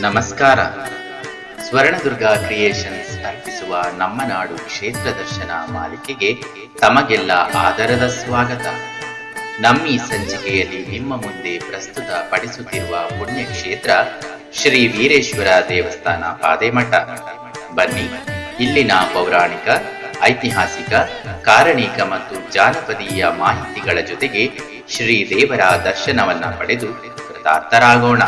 ನಮಸ್ಕಾರ. ಸ್ವರ್ಣದುರ್ಗ ಕ್ರಿಯೇಷನ್ಸ್ ಅರ್ಪಿಸುವ ನಮ್ಮ ನಾಡು ಕ್ಷೇತ್ರ ದರ್ಶನ ಮಾಲಿಕೆಗೆ ತಮಗೆಲ್ಲ ಆದರದ ಸ್ವಾಗತ. ನಮ್ಮಿ ಸಂಚಿಕೆಯಲ್ಲಿ ನಿಮ್ಮ ಮುಂದೆ ಪ್ರಸ್ತುತ ಪಡಿಸುತ್ತಿರುವ ಪುಣ್ಯಕ್ಷೇತ್ರ ಶ್ರೀ ವೀರೇಶ್ವರ ದೇವಸ್ಥಾನ ಪಾದೇಮಠ. ಬನ್ನಿ, ಇಲ್ಲಿನ ಪೌರಾಣಿಕ, ಐತಿಹಾಸಿಕ, ಕಾರಣಿಕ ಮತ್ತು ಜಾನಪದೀಯ ಮಾಹಿತಿಗಳ ಜೊತೆಗೆ ಶ್ರೀ ದೇವರ ದರ್ಶನವನ್ನ ಪಡೆದು ಕೃತಾರ್ಥರಾಗೋಣ.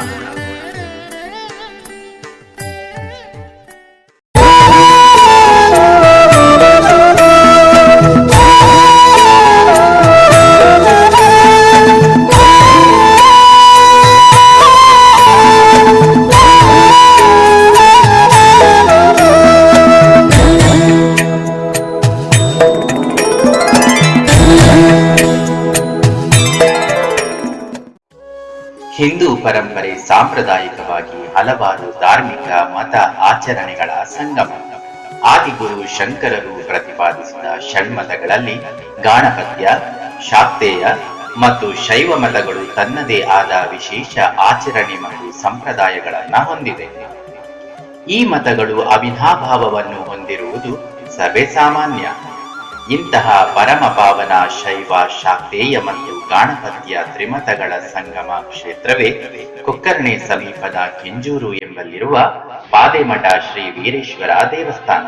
ಸಾಂಪ್ರದಾಯಿಕವಾಗಿ ಹಲವಾರು ಧಾರ್ಮಿಕ ಮತ ಆಚರಣೆಗಳ ಸಂಗಮ. ಆದಿಗುರು ಶಂಕರರು ಪ್ರತಿಪಾದಿಸಿದ ಷಣ್ಮತಗಳಲ್ಲಿ ಗಾಣಪತ್ಯ, ಶಾಕ್ತೇಯ ಮತ್ತು ಶೈವ ಮತಗಳು ತನ್ನದೇ ಆದ ವಿಶೇಷ ಆಚರಣೆ ಮತ್ತು ಸಂಪ್ರದಾಯಗಳನ್ನ ಹೊಂದಿದೆ. ಈ ಮತಗಳು ಅವಿನಾಭಾವವನ್ನು ಹೊಂದಿರುವುದು ಸಭೆ ಸಾಮಾನ್ಯ ಇಂತಹ ಪರಮ ಪಾವನ ಶೈವ ಶಾಕ್ತೇಯ ಮತ್ತು ಗಾಣಪತ್ಯ ತ್ರಿಮತಗಳ ಸಂಗಮ ಕ್ಷೇತ್ರವೇ ಕುಕ್ಕರ್ಣೆ ಸಮೀಪದ ಕೆಂಜೂರು ಎಂಬಲ್ಲಿರುವ ಪಾದೆಮಠ ಶ್ರೀ ವೀರೇಶ್ವರ ದೇವಸ್ಥಾನ.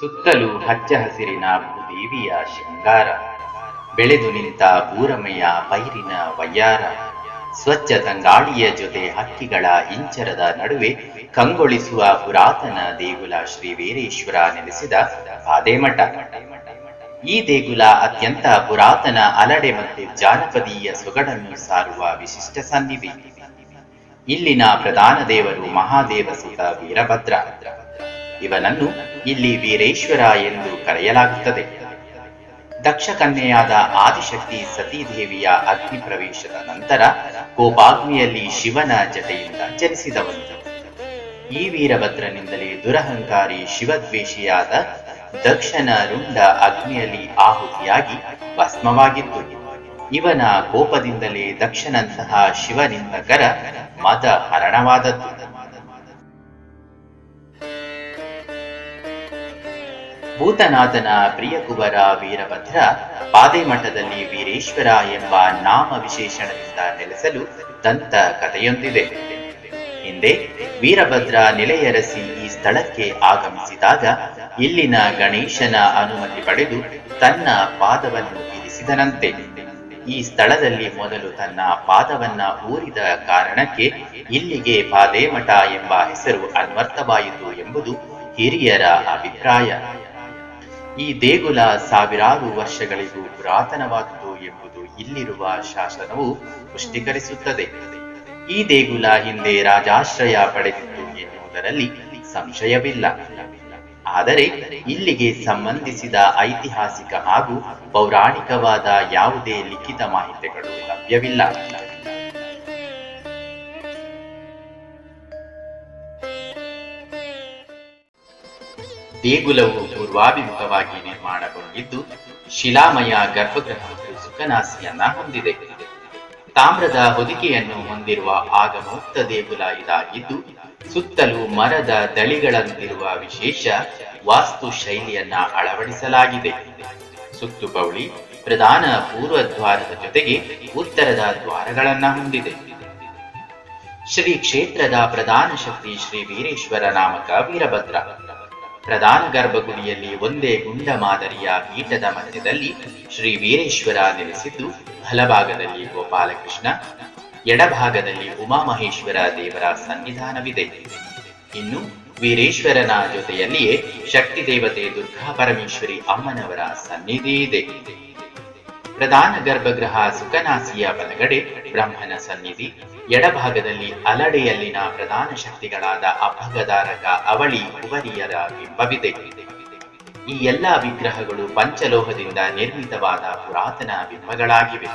ಸುತ್ತಲೂ ಹಚ್ಚ ಹಸಿರಿನ ಭೂದೇವಿಯ ಶೃಂಗಾರ, ಬೆಳೆದು ನಿಂತ ಬೂರಮೆಯ ಪೈರಿನ ವಯ್ಯಾರ, ಸ್ವಚ್ಛ ತಂಗಾಳಿಯ ಜೊತೆ ಹಕ್ಕಿಗಳ ಇಂಚರದ ನಡುವೆ ಕಂಗೊಳಿಸುವ ಪುರಾತನ ದೇಗುಲ ಶ್ರೀ ವೀರೇಶ್ವರ ನೆಲೆಸಿದ ಪಾದೇಮಠ ಈ ದೇಗುಲ ಅತ್ಯಂತ ಪುರಾತನ ಅಲಡೆ ಮತ್ತು ಜಾನಪದೀಯ ಸೊಗಡನ್ನು ಸಾರುವ ವಿಶಿಷ್ಟ ಸನ್ನಿಧಿ. ಇಲ್ಲಿನ ಪ್ರಧಾನ ದೇವರು ಮಹಾದೇವ ಸುತ ವೀರಭದ್ರ. ಇವನನ್ನು ಇಲ್ಲಿ ವೀರೇಶ್ವರ ಎಂದು ಕರೆಯಲಾಗುತ್ತದೆ. ದಕ್ಷ ಕನ್ಯೆಯಾದ ಆದಿಶಕ್ತಿ ಸತೀದೇವಿಯ ಅಗ್ನಿ ಪ್ರವೇಶದ ನಂತರ ಕೋಪಾಗ್ನಿಯಲ್ಲಿ ಶಿವನ ಜಟೆಯಿಂದ ಜನಿಸಿದವನು. ಈ ವೀರಭದ್ರನಿಂದಲೇ ದುರಹಂಕಾರಿ ಶಿವದ್ವೇಷಿಯಾದ ದಕ್ಷನ ರುಂಡ ಅಗ್ನಿಯಲ್ಲಿ ಆಹುತಿಯಾಗಿ ಭಸ್ಮವಾಗಿತ್ತು. ಇವನ ಕೋಪದಿಂದಲೇ ದಕ್ಷನಂತಹ ಶಿವನಿಂದಕರ ಮದ ಹರಣವಾದದ್ದು. ಭೂತನಾಥನ ಪ್ರಿಯಕುಬರ ವೀರಭದ್ರ ಪಾದೆಮಠದಲ್ಲಿ ವೀರೇಶ್ವರ ಎಂಬ ನಾಮ ವಿಶೇಷಣದಿಂದ ನೆಲೆಸಲು ದಂತ ಕಥೆಯೊಂದಿದೆ. ಹಿಂದೆ ವೀರಭದ್ರ ನೆಲೆಯರಸಿ ಈ ಸ್ಥಳಕ್ಕೆ ಆಗಮಿಸಿದಾಗ ಇಲ್ಲಿನ ಗಣೇಶನ ಅನುಮತಿ ಪಡೆದು ತನ್ನ ಪಾದವನ್ನು ಇರಿಸಿದನಂತೆ. ಈ ಸ್ಥಳದಲ್ಲಿ ಮೊದಲು ತನ್ನ ಪಾದವನ್ನ ಊರಿದ ಕಾರಣಕ್ಕೆ ಇಲ್ಲಿಗೆ ಪಾದೇಮಠ ಎಂಬ ಹೆಸರು ಅನ್ವರ್ಥವಾಯಿತು ಎಂಬುದು ಹಿರಿಯರ ಅಭಿಪ್ರಾಯ. ಈ ದೇಗುಲ ಸಾವಿರಾರು ವರ್ಷಗಳಿಗೂ ಪುರಾತನವಾದುದು ಎಂಬುದು ಇಲ್ಲಿರುವ ಶಾಸನವು ಪುಷ್ಟೀಕರಿಸುತ್ತದೆ. ಈ ದೇಗುಲ ಹಿಂದೆ ರಾಜಾಶ್ರಯ ಪಡೆದಿತ್ತು ಎನ್ನುವುದರಲ್ಲಿ ಸಂಶಯವಿಲ್ಲ. ಆದರೆ ಇಲ್ಲಿಗೆ ಸಂಬಂಧಿಸಿದ ಐತಿಹಾಸಿಕ ಹಾಗೂ ಪೌರಾಣಿಕವಾದ ಯಾವುದೇ ಲಿಖಿತ ಮಾಹಿತಿಗಳು ಲಭ್ಯವಿಲ್ಲ. ದೇಗುಲವು ಪೂರ್ವಾಭಿಮುಖವಾಗಿ ನಿರ್ಮಾಣಗೊಂಡಿದ್ದು, ಶಿಲಾಮಯ ಗರ್ಭಗೃಹ ಮತ್ತು ಸುಖನಾಸಿಯನ್ನ ಹೊಂದಿದೆ. ತಾಮ್ರದ ಹೊದಿಕೆಯನ್ನು ಹೊಂದಿರುವ ಆಗಮೋಕ್ತ ದೇಗುಲ ಇದಾಗಿದ್ದು, ಸುತ್ತಲೂ ಮರದ ದಳಿಗಳಂತಿರುವ ವಿಶೇಷ ವಾಸ್ತು ಶೈಲಿಯನ್ನ ಅಳವಡಿಸಲಾಗಿದೆ. ಸುತ್ತು ಸುತ್ತುಬೌಳಿ ಪ್ರಧಾನ ಪೂರ್ವ ದ್ವಾರದ ಜೊತೆಗೆ ಉತ್ತರದ ದ್ವಾರಗಳನ್ನ ಹೊಂದಿದೆ. ಶ್ರೀ ಕ್ಷೇತ್ರದ ಪ್ರಧಾನ ಶಕ್ತಿ ಶ್ರೀ ವೀರೇಶ್ವರ ನಾಮಕ ವೀರಭದ್ರ. ಪ್ರಧಾನ ಗರ್ಭಗುಡಿಯಲ್ಲಿ ಒಂದೇ ಗುಂಡ ಮಾದರಿಯ ಪೀಠದ ಮಧ್ಯದಲ್ಲಿ ಶ್ರೀ ವೀರೇಶ್ವರ ನೆಲೆಸಿದ್ದು ಬಲಭಾಗದಲ್ಲಿ ಗೋಪಾಲಕೃಷ್ಣ, ಎಡಭಾಗದಲ್ಲಿ ಉಮಾಮಹೇಶ್ವರ ದೇವರ ಸನ್ನಿಧಾನವಿದೆ. ಇನ್ನು ವೀರೇಶ್ವರನ ಜೊತೆಯಲ್ಲಿಯೇ ಶಕ್ತಿ ದೇವತೆ ದುರ್ಗಾ ಪರಮೇಶ್ವರಿ ಅಮ್ಮನವರ ಸನ್ನಿಧಿ ಇದೆ. ಪ್ರಧಾನ ಗರ್ಭಗೃಹ ಸುಖನಾಸಿಯ ಬಲಗಡೆ ಬ್ರಹ್ಮನ ಸನ್ನಿಧಿ, ಎಡಭಾಗದಲ್ಲಿ ಅಲಡೆಯಲ್ಲಿನ ಪ್ರಧಾನ ಶಕ್ತಿಗಳಾದ ಅಭಗಧಾರಕ ಅವಳಿ ಕುವರಿಯರ ಬಿಂಬವಿದೆ. ಈ ಎಲ್ಲ ವಿಗ್ರಹಗಳು ಪಂಚಲೋಹದಿಂದ ನಿರ್ಮಿತವಾದ ಪುರಾತನ ಬಿಂಬಗಳಾಗಿವೆ.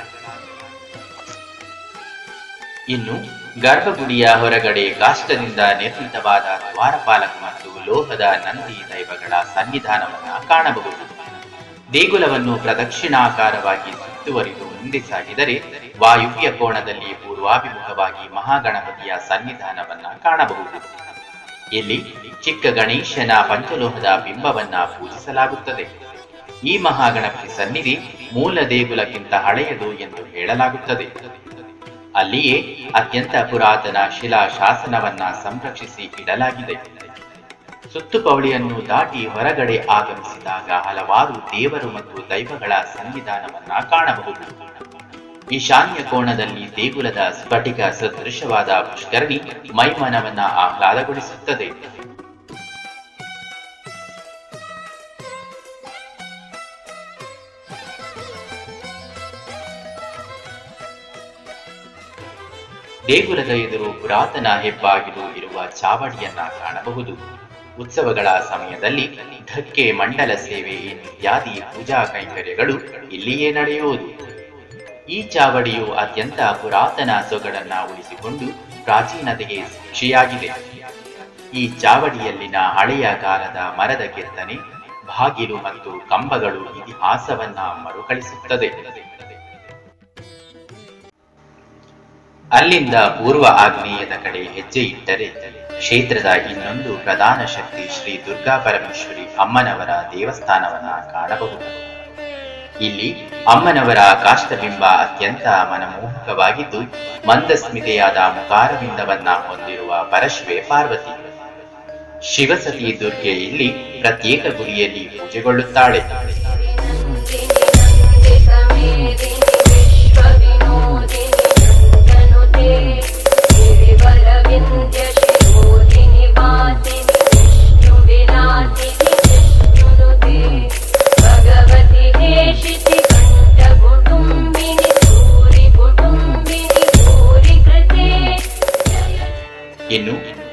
ಇನ್ನು ಗರ್ಭಗುಡಿಯ ಹೊರಗಡೆ ಕಾಷ್ಟದಿಂದ ನಿರ್ಮಿತವಾದ ದ್ವಾರಪಾಲಕ ಮತ್ತು ಲೋಹದ ನಂದಿ ದೈವಗಳ ಸನ್ನಿಧಾನವನ್ನು ಕಾಣಬಹುದು. ದೇಗುಲವನ್ನು ಪ್ರದಕ್ಷಿಣಾಕಾರವಾಗಿ ಸುತ್ತುವರಿದು ಮುಂದೆ ಸಾಗಿದರೆ ವಾಯುವ್ಯ ಕೋಣದಲ್ಲಿ ಪೂರ್ವಾಭಿಮುಖವಾಗಿ ಮಹಾಗಣಪತಿಯ ಸನ್ನಿಧಾನವನ್ನ ಕಾಣಬಹುದು. ಇಲ್ಲಿ ಚಿಕ್ಕ ಗಣೇಶನ ಪಂಚಲೋಹದ ಬಿಂಬವನ್ನ ಪೂಜಿಸಲಾಗುತ್ತದೆ. ಈ ಮಹಾಗಣಪತಿ ಸನ್ನಿಧಿ ಮೂಲ ದೇಗುಲಕ್ಕಿಂತ ಹಳೆಯದು ಎಂದು ಹೇಳಲಾಗುತ್ತದೆ. ಅಲ್ಲಿಯೇ ಅತ್ಯಂತ ಪುರಾತನ ಶಿಲಾ ಶಾಸನವನ್ನ ಸಂರಕ್ಷಿಸಿ ಇಡಲಾಗಿದೆ. ಸುತ್ತುಪವಳಿಯನ್ನು ದಾಟಿ ಹೊರಗಡೆ ಆಗಮಿಸಿದಾಗ ಹಲವಾರು ದೇವರು ಮತ್ತು ದೈವಗಳ ಸನ್ನಿಧಾನವನ್ನ ಕಾಣಬಹುದು. ಈಶಾನ್ಯ ಕೋಣದಲ್ಲಿ ದೇಗುಲದ ಸ್ಫಟಿಕ ಸದೃಶವಾದ ಪುಷ್ಕರಣಿ ಮೈಮನವನ್ನ ಆಹ್ಲಾದಗೊಳಿಸುತ್ತದೆ. ದೇಗುಲದ ಎದುರು ಪುರಾತನ ಹೆಬ್ಬಾಗಿಲು ಇರುವ ಚಾವಡಿಯನ್ನ ಕಾಣಬಹುದು. ಉತ್ಸವಗಳ ಸಮಯದಲ್ಲಿ ಧಕ್ಕೆ ಮಂಡಲ ಸೇವೆ ಇತ್ಯಾದಿ ಪೂಜಾ ಕೈಂಕರ್ಯಗಳು ಇಲ್ಲಿಯೇ ನಡೆಯುವುದು. ಈ ಚಾವಡಿಯು ಅತ್ಯಂತ ಪುರಾತನ ಸೊಗಡನ್ನ ಉಳಿಸಿಕೊಂಡು ಪ್ರಾಚೀನತೆಗೆ ಸಾಕ್ಷಿಯಾಗಿದೆ. ಈ ಚಾವಡಿಯಲ್ಲಿನ ಹಳೆಯ ಕಾಲದ ಮರದ ಕೆತ್ತನೆ, ಬಾಗಿಲು ಮತ್ತು ಕಂಬಗಳು ಇತಿಹಾಸವನ್ನ ಮರುಕಳಿಸುತ್ತದೆ. ಅಲ್ಲಿಂದ ಪೂರ್ವ ಆಗ್ನೇಯದ ಕಡೆ ಹೆಜ್ಜೆ ಇಟ್ಟರೆ ಕ್ಷೇತ್ರದ ಇನ್ನೊಂದು ಪ್ರಧಾನ ಶಕ್ತಿ ಶ್ರೀ ದುರ್ಗಾ ಪರಮೇಶ್ವರಿ ಅಮ್ಮನವರ ದೇವಸ್ಥಾನವನ್ನ ಕಾಣಬಹುದು. ಇಲ್ಲಿ ಅಮ್ಮನವರ ಕಾಷ್ಟಬಿಂಬ ಅತ್ಯಂತ ಮನಮೋಹಕವಾಗಿದ್ದು, ಮಂದಸ್ಮಿತೆಯಾದ ಮುಖಾರವಿಂದವನ್ನ ಹೊಂದಿರುವ ಪರಶಿವೆ ಪಾರ್ವತಿ. ಶಿವಸತಿ ದುರ್ಗೆ ಇಲ್ಲಿ ಪ್ರತ್ಯೇಕ ಗುರಿಯಲ್ಲಿ ಪೂಜೆಗೊಳ್ಳುತ್ತಾಳೆ.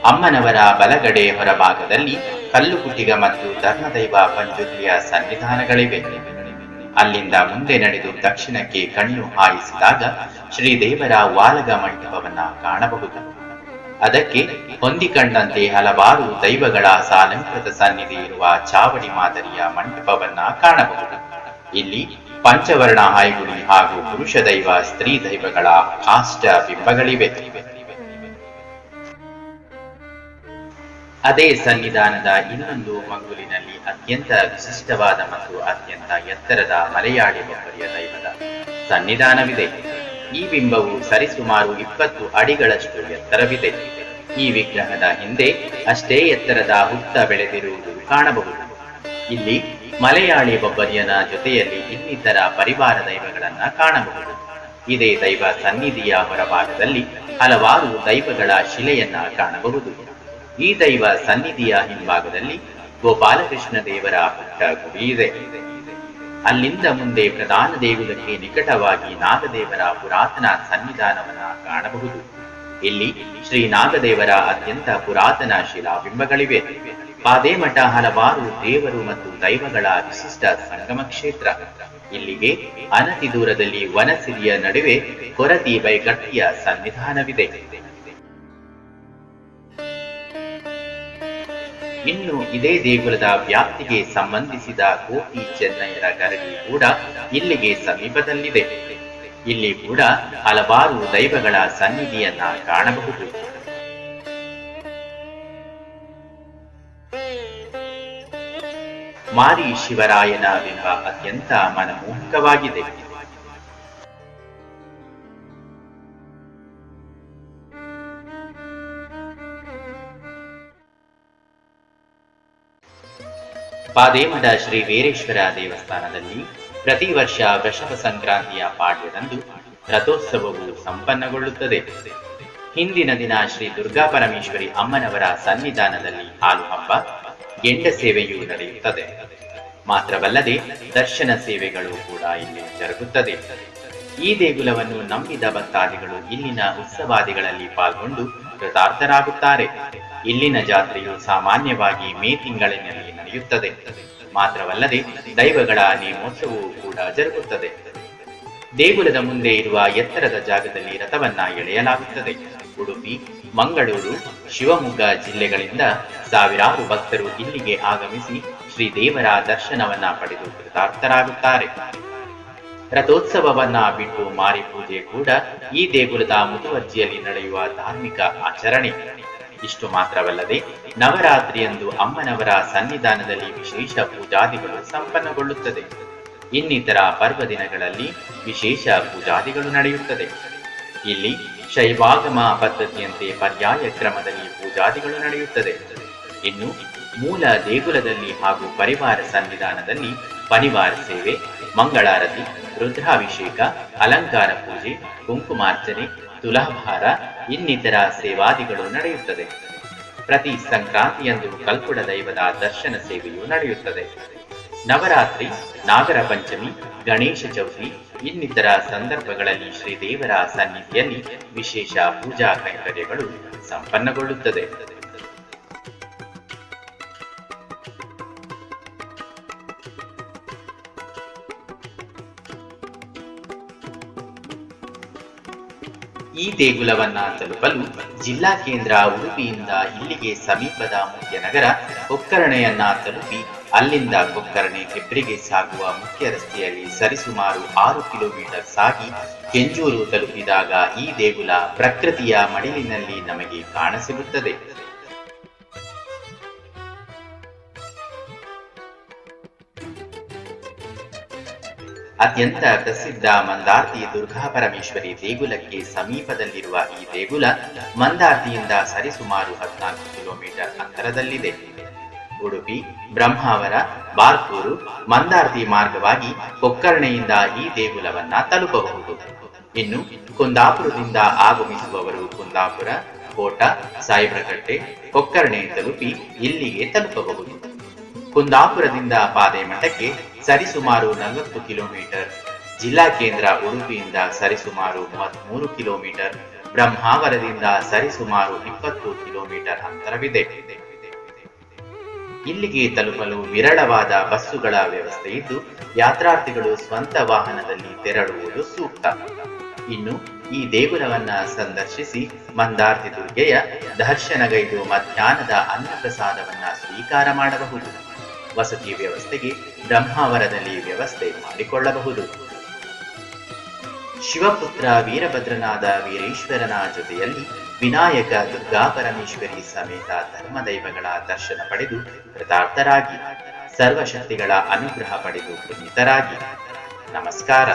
ಅಮ್ಮನವರ ಬಲಗಡೆ ಹೊರಭಾಗದಲ್ಲಿ ಕಲ್ಲುಕುಟಿಗ ಮತ್ತು ಧರ್ಮದೈವ ಪಂಚುತಿಯ ಸನ್ನಿಧಾನಗಳಿವೆ. ಅಲ್ಲಿಂದ ಮುಂದೆ ನಡೆದು ದಕ್ಷಿಣಕ್ಕೆ ಕಣ್ಣು ಹಾಯಿಸಿದಾಗ ಶ್ರೀದೇವರ ವಾಲಗ ಮಂಟಪವನ್ನ ಕಾಣಬಹುದು. ಅದಕ್ಕೆ ಹೊಂದಿಕೊಂಡಂತೆ ಹಲವಾರು ದೈವಗಳ ಸಾಲಂಕೃತ ಸನ್ನಿಧಿ ಇರುವ ಚಾವಡಿ ಮಾದರಿಯ ಮಂಟಪವನ್ನ ಕಾಣಬಹುದು. ಇಲ್ಲಿ ಪಂಚವರ್ಣ ಹಾಯ್ಗುಡಿ ಹಾಗೂ ಪುರುಷ ದೈವ ಸ್ತ್ರೀ ದೈವಗಳ ಕಾಷ್ಟ ಬಿಂಬಗಳಿವೆ. ಅದೇ ಸನ್ನಿಧಾನದ ಇನ್ನೊಂದು ಮಗ್ಗುಲಿನಲ್ಲಿ ಅತ್ಯಂತ ವಿಶಿಷ್ಟವಾದ ಮತ್ತು ಅತ್ಯಂತ ಎತ್ತರದ ಮಲೆಯಾಳಿ ಬಬ್ಬರಿಯ ದೈವದ ಸನ್ನಿಧಾನವಿದೆ. ಈ ಬಿಂಬವು ಸರಿಸುಮಾರು ಇಪ್ಪತ್ತು ಅಡಿಗಳಷ್ಟು ಎತ್ತರವಿದೆ. ಈ ವಿಗ್ರಹದ ಹಿಂದೆ ಅಷ್ಟೇ ಎತ್ತರದ ಹುತ್ತ ಬೆಳೆದಿರುವುದು ಕಾಣಬಹುದು. ಇಲ್ಲಿ ಮಲೆಯಾಳಿ ಬೊಬ್ಬರಿಯನ ಜೊತೆಯಲ್ಲಿ ಇನ್ನಿತರ ಪರಿವಾರ ದೈವಗಳನ್ನ ಕಾಣಬಹುದು. ಇದೇ ದೈವ ಸನ್ನಿಧಿಯ ಹೊರಭಾಗದಲ್ಲಿ ಹಲವಾರು ದೈವಗಳ ಶಿಲೆಯನ್ನ ಕಾಣಬಹುದು. ಈ ದೈವ ಸನ್ನಿಧಿಯ ಹಿಂಭಾಗದಲ್ಲಿ ಗೋಪಾಲಕೃಷ್ಣ ದೇವರ ಪುಟ್ಟ ಗುಡಿ ಇದೆ. ಅಲ್ಲಿಂದ ಮುಂದೆ ಪ್ರಧಾನ ದೇಗುಲಕ್ಕೆ ನಿಕಟವಾಗಿ ನಾಗದೇವರ ಪುರಾತನ ಸನ್ನಿಧಾನವನ್ನ ಕಾಣಬಹುದು. ಇಲ್ಲಿ ಶ್ರೀ ನಾಗದೇವರ ಅತ್ಯಂತ ಪುರಾತನ ಶಿಲಾಬಿಂಬಗಳಿವೆ. ಪಾದೇಮಠ ಹಲವಾರು ದೇವರು ಮತ್ತು ದೈವಗಳ ವಿಶಿಷ್ಟ ಸಂಗಮ ಕ್ಷೇತ್ರ. ಇಲ್ಲಿಗೆ ಅನತಿ ದೂರದಲ್ಲಿ ವನಸಿರಿಯ ನಡುವೆ ಕೊರತಿ ಬೈಗಟ್ಟಿಯ ಸನ್ನಿಧಾನವಿದೆ. ಇನ್ನು ಇದೇ ದೇಗುಲದ ವ್ಯಾಪ್ತಿಗೆ ಸಂಬಂಧಿಸಿದ ಕೋಟಿ ಚೆನ್ನಯ್ಯರ ಗರಡಿ ಕೂಡ ಇಲ್ಲಿಗೆ ಸಮೀಪದಲ್ಲಿದೆ. ಇಲ್ಲಿ ಕೂಡ ಹಲವಾರು ದೈವಗಳ ಸನ್ನಿಧಿಯನ್ನ ಕಾಣಬಹುದು. ಮಾರಿ ಶಿವರಾಯನ ಬಿಂಬ ಅತ್ಯಂತ ಮನಮೋಹಕವಾಗಿದೆ. ಪಾದೇಮಠ ಶ್ರೀ ವೀರೇಶ್ವರ ದೇವಸ್ಥಾನದಲ್ಲಿ ಪ್ರತಿ ವರ್ಷ ವೃಷಭ ಸಂಕ್ರಾಂತಿಯ ಪಾಡ್ಯದಂದು ರಥೋತ್ಸವವು ಸಂಪನ್ನಗೊಳ್ಳುತ್ತದೆ. ಹಿಂದಿನ ದಿನ ಶ್ರೀ ದುರ್ಗಾ ಪರಮೇಶ್ವರಿ ಅಮ್ಮನವರ ಸನ್ನಿಧಾನದಲ್ಲಿ ಹಾಲು ಹಬ್ಬ ಗೆಂಡ ಸೇವೆಯೂ ನಡೆಯುತ್ತದೆ. ಮಾತ್ರವಲ್ಲದೆ ದರ್ಶನ ಸೇವೆಗಳು ಕೂಡ ಇಲ್ಲಿ ಜರುಗುತ್ತದೆ. ಈ ದೇಗುಲವನ್ನು ನಂಬಿದ ಭಕ್ತಾದಿಗಳು ಇಲ್ಲಿನ ಉತ್ಸವಾದಿಗಳಲ್ಲಿ ಪಾಲ್ಗೊಂಡು ಕೃತಾರ್ಥರಾಗುತ್ತಾರೆ. ಇಲ್ಲಿನ ಜಾತ್ರೆಯು ಸಾಮಾನ್ಯವಾಗಿ ಮೇ ತಿಂಗಳಿನಲ್ಲಿ ನಡೆಯುತ್ತದೆ. ಮಾತ್ರವಲ್ಲದೆ ದೈವಗಳ ನೇಮೋತ್ಸವವು ಕೂಡ ಜರುಗುತ್ತದೆ. ದೇಗುಲದ ಮುಂದೆ ಇರುವ ಎತ್ತರದ ಜಾಗದಲ್ಲಿ ರಥವನ್ನ ಎಳೆಯಲಾಗುತ್ತದೆ. ಉಡುಪಿ, ಮಂಗಳೂರು, ಶಿವಮೊಗ್ಗ ಜಿಲ್ಲೆಗಳಿಂದ ಸಾವಿರಾರು ಭಕ್ತರು ಇಲ್ಲಿಗೆ ಆಗಮಿಸಿ ಶ್ರೀ ದೇವರ ದರ್ಶನವನ್ನ ಪಡೆದು ಕೃತಾರ್ಥರಾಗುತ್ತಾರೆ. ರಥೋತ್ಸವವನ್ನ ಬಿಟ್ಟು ಮಾರಿ ಪೂಜೆ ಕೂಡ ಈ ದೇಗುಲದ ಮುತುವರ್ಜಿಯಲ್ಲಿ ನಡೆಯುವ ಧಾರ್ಮಿಕ ಆಚರಣೆ. ಇಷ್ಟು ಮಾತ್ರವಲ್ಲದೆ ನವರಾತ್ರಿಯಂದು ಅಮ್ಮನವರ ಸನ್ನಿಧಾನದಲ್ಲಿ ವಿಶೇಷ ಪೂಜಾದಿಗಳು ಸಂಪನ್ನಗೊಳ್ಳುತ್ತದೆ. ಇನ್ನಿತರ ಪರ್ವ ದಿನಗಳಲ್ಲಿ ವಿಶೇಷ ಪೂಜಾದಿಗಳು ನಡೆಯುತ್ತದೆ. ಇಲ್ಲಿ ಶೈವಾಗಮ ಪದ್ಧತಿಯಂತೆ ಪರ್ಯಾಯ ಕ್ರಮದಲ್ಲಿ ಪೂಜಾದಿಗಳು ನಡೆಯುತ್ತದೆ. ಇನ್ನು ಮೂಲ ದೇಗುಲದಲ್ಲಿ ಹಾಗೂ ಪರಿವಾರ ಸನ್ನಿಧಾನದಲ್ಲಿ ಪರಿವಾರ ಸೇವೆ, ಮಂಗಳಾರತಿ, ರುದ್ರಾಭಿಷೇಕ, ಅಲಂಕಾರ ಪೂಜೆ, ಕುಂಕುಮಾರ್ಚನೆ ತುಲಾಭಾರ ಇನ್ನಿತರ ಸೇವಾದಿಗಳು ನಡೆಯುತ್ತದೆ. ಪ್ರತಿ ಸಂಕ್ರಾಂತಿಯಂದು ಕಲ್ಪುಡ ದೈವದ ದರ್ಶನ ಸೇವೆಯು ನಡೆಯುತ್ತದೆ. ನವರಾತ್ರಿ, ನಾಗರ ಪಂಚಮಿ, ಗಣೇಶ ಚೌತಿ ಇನ್ನಿತರ ಸಂದರ್ಭಗಳಲ್ಲಿ ಶ್ರೀದೇವರ ಸನ್ನಿಧಿಯಲ್ಲಿ ವಿಶೇಷ ಪೂಜಾ ಕೈಂಕರ್ಯಗಳು ಸಂಪನ್ನಗೊಳ್ಳುತ್ತದೆ. ಈ ದೇಗುಲವನ್ನ ತಲುಪಲು ಜಿಲ್ಲಾ ಕೇಂದ್ರ ಉಡುಪಿಯಿಂದ ಇಲ್ಲಿಗೆ ಸಮೀಪದ ಮುಖ್ಯ ನಗರ ಕೊಕ್ಕರಣೆಯನ್ನ ತಲುಪಿ ಅಲ್ಲಿಂದ ಕೊಕ್ಕರಣೆ ಹೆಬ್ರಿಗೆ ಸಾಗುವ ಮುಖ್ಯ ರಸ್ತೆಯಲ್ಲಿ ಸರಿಸುಮಾರು ಆರು ಕಿಲೋಮೀಟರ್ ಸಾಗಿ ಕೆಂಜೂರು ತಲುಪಿದಾಗ ಈ ದೇಗುಲ ಪ್ರಕೃತಿಯ ಮಡಿಲಿನಲ್ಲಿ ನಮಗೆ ಕಾಣಸಿಗುತ್ತದೆ. ಅತ್ಯಂತ ಪ್ರಸಿದ್ಧ ಮಂದಾರ್ತಿ ದುರ್ಗಾ ಪರಮೇಶ್ವರಿ ದೇಗುಲಕ್ಕೆ ಸಮೀಪದಲ್ಲಿರುವ ಈ ದೇಗುಲ ಮಂದಾರ್ತಿಯಿಂದ ಸರಿಸುಮಾರು ಹದಿನಾಲ್ಕು ಕಿಲೋಮೀಟರ್ ಅಂತರದಲ್ಲಿದೆ. ಉಡುಪಿ, ಬ್ರಹ್ಮಾವರ, ಬಾರ್ಕೂರು, ಮಂದಾರ್ತಿ ಮಾರ್ಗವಾಗಿ ಕೊಕ್ಕರ್ಣೆಯಿಂದ ಈ ದೇಗುಲವನ್ನ ತಲುಪಬಹುದು. ಇನ್ನು ಕುಂದಾಪುರದಿಂದ ಆಗಮಿಸುವವರು ಕುಂದಾಪುರ, ಕೋಟ ಸಾಯಿಬ್ರಕಟ್ಟೆ ಕೊಕ್ಕರ್ಣೆ ತಲುಪಿ ಇಲ್ಲಿಗೆ ತಲುಪಬಹುದು. ಕುಂದಾಪುರದಿಂದ ಪಾದೆ ಮಠಕ್ಕೆ ಸರಿಸುಮಾರು ನಲವತ್ತು ಕಿಲೋಮೀಟರ್. ಜಿಲ್ಲಾ ಕೇಂದ್ರ ಉಡುಪಿಯಿಂದ ಸರಿಸುಮಾರು ಮೂವತ್ಮೂರು ಕಿಲೋಮೀಟರ್. ಬ್ರಹ್ಮಾವರದಿಂದ ಸರಿಸುಮಾರು ಇಪ್ಪತ್ತು ಕಿಲೋಮೀಟರ್ ಅಂತರವಿದೆ. ಇಲ್ಲಿಗೆ ತಲುಪಲು ವಿರಳವಾದ ಬಸ್ಸುಗಳ ವ್ಯವಸ್ಥೆ ಇದ್ದು, ಯಾತ್ರಾರ್ಥಿಗಳು ಸ್ವಂತ ವಾಹನದಲ್ಲಿ ತೆರಳುವುದು ಸೂಕ್ತ. ಇನ್ನು ಈ ದೇಗುಲವನ್ನ ಸಂದರ್ಶಿಸಿ ಮಂದಾರ್ತಿ ದುರ್ಗೆಯ ದರ್ಶನಗೈದು ಮಧ್ಯಾಹ್ನದ ಅನ್ನಪ್ರಸಾದವನ್ನ ಸ್ವೀಕಾರ ಮಾಡಬಹುದು. ವಸತಿ ವ್ಯವಸ್ಥೆಗೆ ಬ್ರಹ್ಮಾವರದಲ್ಲಿ ವ್ಯವಸ್ಥೆ ಮಾಡಿಕೊಳ್ಳಬಹುದು. ಶಿವಪುತ್ರ ವೀರಭದ್ರನಾದ ವೀರೇಶ್ವರನ ಜೊತೆಯಲ್ಲಿ ವಿನಾಯಕ, ದುರ್ಗಾ ಪರಮೇಶ್ವರಿ ಸಮೇತ ಧರ್ಮದೈವಗಳ ದರ್ಶನ ಪಡೆದು ಕೃತಾರ್ಥರಾಗಿ, ಸರ್ವಶಕ್ತಿಗಳ ಅನುಗ್ರಹ ಪಡೆದು ಪುನೀತರಾಗಿ. ನಮಸ್ಕಾರ.